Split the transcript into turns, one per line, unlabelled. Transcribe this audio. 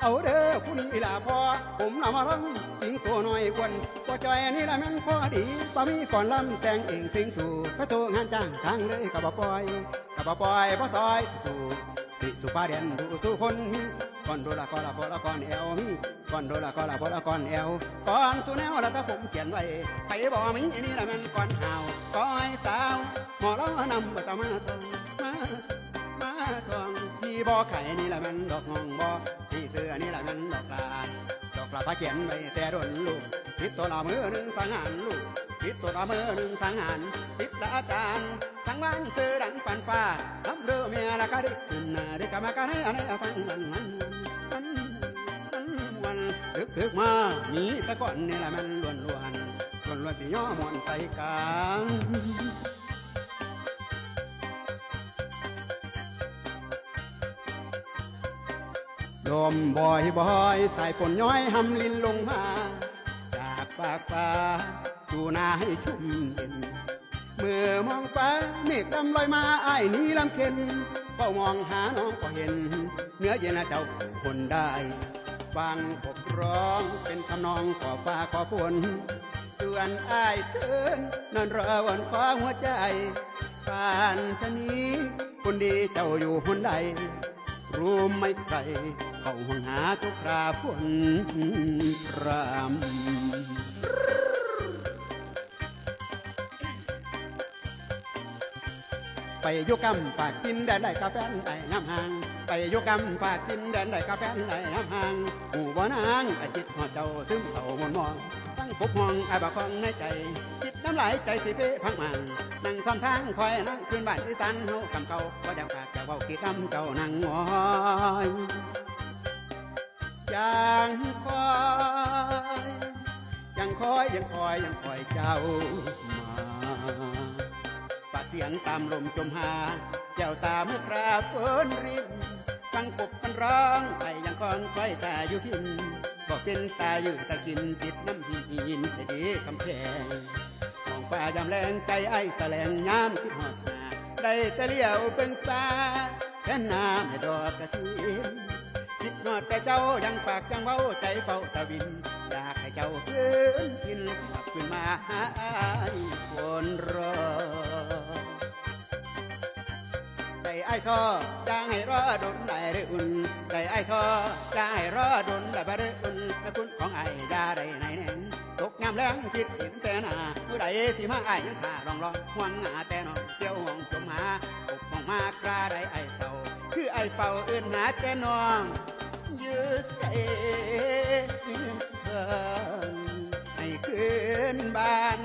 เอาเด้อคุณอีหลาพอผมนำมาลังสิงตัวน้อยควนก็จอยนี่ละแม่นพอดีบ่มีก่อนลำแต่งเองสิงสู่พระโตงานจ้างทางเลยกับบ่ปล่อยกับบ่ปล่อยบ่ซอยสู่ติสุปาเดียนดูสู่คนมีก่อนโดละก่อนละพอละก่อนแอวมีก่อนโดละก่อนละพอละก่อนแอวก่อนสู่แนวละถ้าผมเขียนไว้ไปบ่มีนี่ละแม่นก่อนหาวก้อยสาวหมอล้อนำบ่ตามาส่งมามาทวงพี่บ่ไข่นี่แหละมันดอกงองบ่พี่ พระเขียนไว้แต่ดนลูกติดตัวละมือหนึ่งสังหารลูกติดตัวละมือหนึ่งสังหารติดละอาจารย์ทั้งวันเสือดังปันฟ้าลำเรือเมียละกะดิขึ้นน้าดิกะมากะให้อะไรฟังมันมันมันมันวันดึกดึกมามีตะก่อนนี่แหละมันล้วนล้วนล้วนล้วนสิย่อมวนใจกลาง ลมบ่อยบ่อยสายฝนย้อยหำลินลงมา จากปากฟ้าสู่นาให้ชุ่มเย็นเมื่อมองฟ้าเมฆดำลอยมาอ้ายหนี้ลำเค็นเฝ้ามองหาน้องก็เห็น เนื้อเย็นเจ้าคนได้ฟังผมร้องเป็นคำนองขอฟ้าขอฝนส่วนอ้ายเทินนอนรอวันขอหัวใจป่านชะนี้คนดีเจ้าอยู่หนใด รู้ไหมใครเขาห่วงหาทุกคราฝนรำไปยุกำปากกินแดนใดกาแฟนไต่น้ำหาง ไปยุกำปากกินแดนใดกาแฟนไต่น้ำหางหูบ่นางไอจิตหอดเจ้าซึมเศร้ามนมอง ตั้งปกห้องไอ้บักของในใจ จิตน้ำลายใจสิเปพังมังนั่งซ้อนทางคอยนั่งคืนบ้านที่ตันเฮากำเก่าว่าดังปากจะเว้าคิดน้ำเจ้านั่งงอยยังคอยยังคอยยังคอยยังคอยเจ้ามาปาเสียงตามลมจมหาแก้วตาเมื่อคราฝนริมฟังกบมันร้องไปยังคอนคอยตาอยู่พิน ก็เป็นตาอยู่ตะกินจิตน้ำหินแต่ดีกำแพงมองฟ้ายามแรงใจไอ้แสลงยามคิดหอดหาได้แต่เลี้ยวเป็นตาแค่น้ำให้ดอกกระทินคิดนอดแต่เจ้ายังปากยังเว้าใจเฝ้าตะวิน อยากให้เจ้าคืนกินกลับขึ้นมาหาคนรอใจไอ้ทอจางให้รอดนได้หรืออุ่นใจไอ้ทอจางให้รอดนได้บ่หรือามแรงคิดเห็นแต่หน้าผู้ใดสิมาไอ้ายยังท่าลองลองห่วงหน้าแต่น้องเที่ยวห้องจมหาอกมองมากราได้ไอ้ายเศร้าคือไอ้เฝ้าอื่นหาแต่น้องยื้อเสเธอให้คืนบ้าน